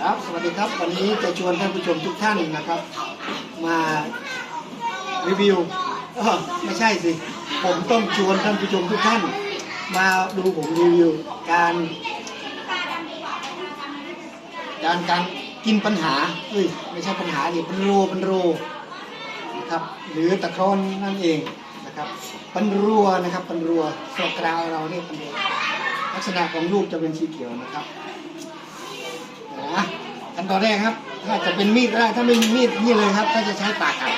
ครับ สวัสดีครับ วันนี้จะชวนท่านผู้ชมทุกท่านนะครับ มารีวิวไม่ใช่สิ ผมต้องชวนท่านผู้ชมทุกท่าน มาดูผมรีวิว การ การการกินปัญหาเอ้ยไม่ใช่ปัญหาดิปันโรปันโรนะครับหรือตะครอนนั่นเองนะครับปันรัวนะครับปันรัวสกราวเราเรียปันรัวลักษณะของลูกจะเป็นสีเขียวนะครับ ตอนแรกครับ ถ้าจะเป็นมีดก็ได้ถ้าไม่มีมีดนี่เลยครับถ้าจะใช้ปากกัด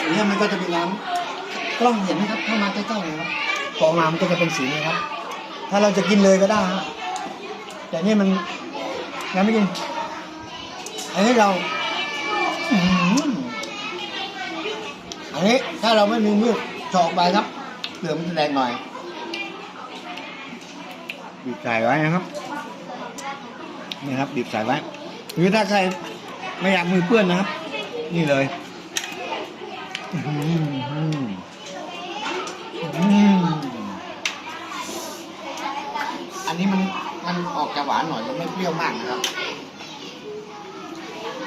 อันนี้มันก็จะมีน้ำกล้องเห็นไหมครับเข้ามาใกล้ๆเลยครับพอออกมมันก็จะเป็นสีนี้ครับ ถ้าเราจะกินเลยก็ได้ฮะแต่นี่มันยังไม่กินอันนี้เราอันนี้ถ้าเราไม่มีมีดเจาะไปครับเปลือมันแรงหน่อยบีใส่ไว้นะครับ นี่ครับบีบใส่ไว้หรือถ้าใครไม่อยากมือเปื้อนนะครับ นี่เลยอันนี้มันมันออกจะหวานหน่อยแล้วไม่เปรี้ยวมากนะครับ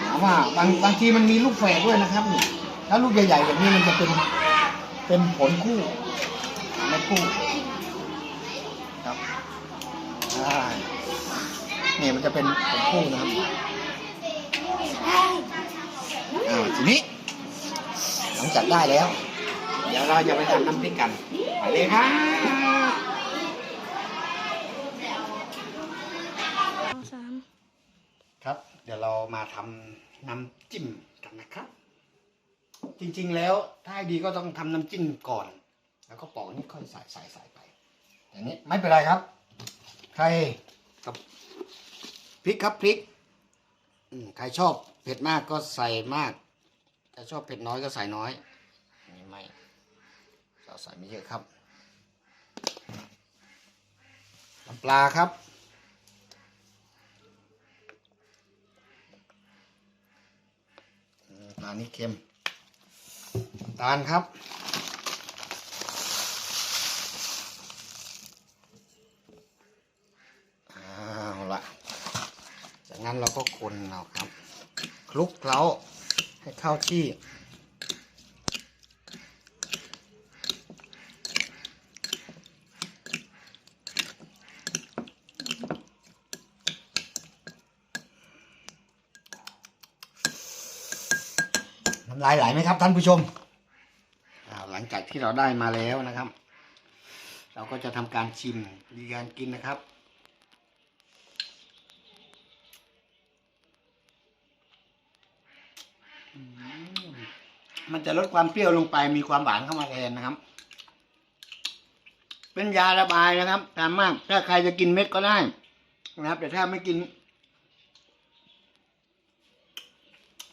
ถามว่าบางบางทีมันมีลูกแฝดด้วยนะครับนี่ถ้าลูกใหญ่ๆแบบนี้มันจะเป็นเป็นผลคู่เม็ดคู่ครับใช่ นี่มันจะเป็นผมคู่นะครับอ่าทีนี้หลังจากได้แล้ว เดี๋ยวเราจะไปทำน้ำพริกกันไปเลยครับสองสามครับ เดี๋ยวเรามาทำน้ำจิ้มกันนะครับ จริงๆแล้วถ้าดีก็ต้องทำน้ำจิ้มก่อน แล้วก็ปอกนี่ค่อยใส่ใส่ใส่ไปแต่นี้ไม่เป็นไรครับ ใครกับ พริกครับพริกใครชอบเผ็ดมากก็ใส่มากถ้าชอบเผ็ดน้อยก็ใส่น้อยนี่ไม่เราใส่ไม่เยอะครับน้ำปลาครับปลานี่เค็มตาลครับ เอาละจาก นั้นเราก็คนเราครับ คลุกเคล้าให้เข้าที่ น้ำลายไหลไหมครับท่านผู้ชม หลังจากที่เราได้มาแล้วนะครับ เราก็จะทำการชิมมีการกินนะครับ มันจะลดความเปรี้ยวลงไปมีความหวานเข้ามาแทนนะครับ เป็นยาระบายนะครับตามมาก ถ้าใครจะกินเม็ดก็ได้นะครับ แต่ถ้าไม่กิน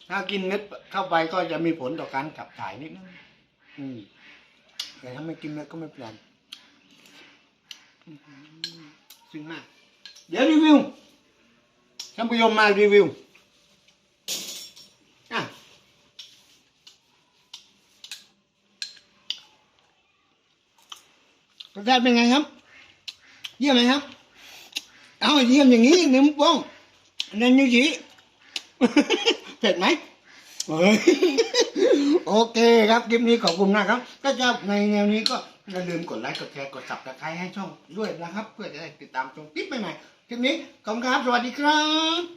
ถ้ากินเม็ดเข้าไปก็จะมีผลต่อการขับถ่ายนิดนึงอืมแต่ถ้าไม่กินเม็ดก็ไม่เป็นไรอื้อหือซึ้งมาก เดี๋ยวรีวิวท่านผู้ชมมารีวิวอะ รสชาติเป็นไงครับ เยี่ยมไหมครับ เอาเยี่ยมอย่างนี้นิ้วโป้งนั่นนิ้วชี้เผ็ดไหมโอเคครับคลิปนี้ขอบคุณมากครับ ถ้าชอบในแนวนี้ก็อย่าลืมกดไลค์กดแชร์กดสับตะไครให้ช่องด้วยนะครับ เพื่อจะได้ติดตามชมคลิปใหม่ๆคลิปนี้ขอบคุณครับ สวัสดีครับ